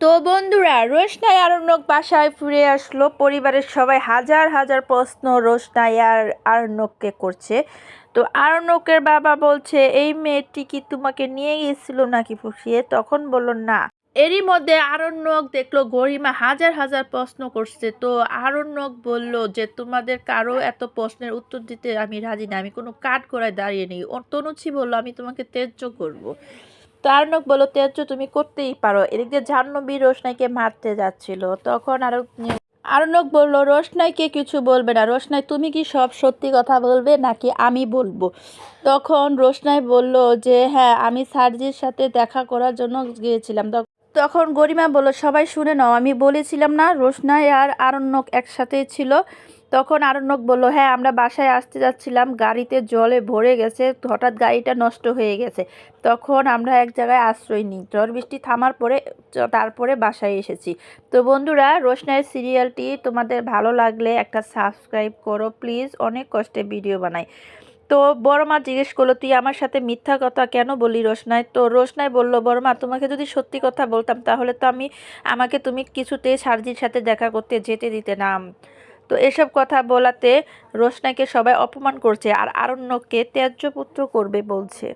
তো বন্ধুরা, রোশনাই আরণ্যক বাসায় ফিরে আসলো। পরিবারের সবাই হাজার হাজার প্রশ্ন রোশনাই আর আরণ্যককে করছে। তো আরণ্যকের বাবা বলছে, এই মেয়েটি কি তোমাকে নিয়ে গেছিল নাকি ফুসিয়ে? তখন বলল, না। এরই মধ্যে আরণ্যক দেখল, গরিমা হাজার হাজার প্রশ্ন করছে। তো আরণ্যক বলল যে, তোমাদের কারও এত প্রশ্নের উত্তর দিতে আমি রাজি না। আমি কোনো কাঠ করায় দাঁড়িয়ে নেই। তনুচি বলল, আমি তোমাকে তেজ্য করব। তো আরণ্যক বলল তেজ্য তুমি করতেই পারো। এদিক দিয়ে জাহ্নবী রোশনাইকে মারতে যাচ্ছিল। তখন আরও আরণ্যক বলল, রোশনাইকে কিছু বলবে না। রোশনাই, তুমি কি সব সত্যি কথা বলবে নাকি আমি বলব? তখন রোশনাই বলল যে হ্যাঁ আমি সার্জির সাথে দেখা করার জন্য গিয়েছিলাম। তখন গরিমা বলল, সবাই শুনে নাও, আমি বলেছিলাম না, রোশনাই আর আরণ্যক একসাথেই ছিল। তখন আরণ্যক বলল হ্যাঁ আমরা বাসায় আসতে যাচ্ছিলাম, গাড়িতে জলে ভরে গেছে, হঠাৎ গাড়িটা নষ্ট হয়ে গেছে। তখন আমরা এক জায়গায় আশ্রয় নিই। ঝড় বৃষ্টি থামার পরে তারপরে বাসায় এসেছি। তো বন্ধুরা, রোশনাইয়ের সিরিয়ালটি তোমাদের ভালো লাগলে একটা সাবস্ক্রাইব করো, প্লিজ। অনেক কষ্টে ভিডিও বানাই। তো বড় মা জিজ্ঞেস করল, তুই আমার সাথে মিথ্যা কথা কেন বলি রোশনাই? তো রোশনাই বলল বড় মা তোমাকে যদি সত্যি কথা বলতাম, তাহলে তো আমি, আমাকে তুমি কিছুতেই সার্জির সাথে দেখা করতে যেতে দিতে না। তো এসব কথা বলাতে রোশনাকে সবাই অপমান করছে আর আরণ্যককে ত্যায্য পুত্র করবে বলছে।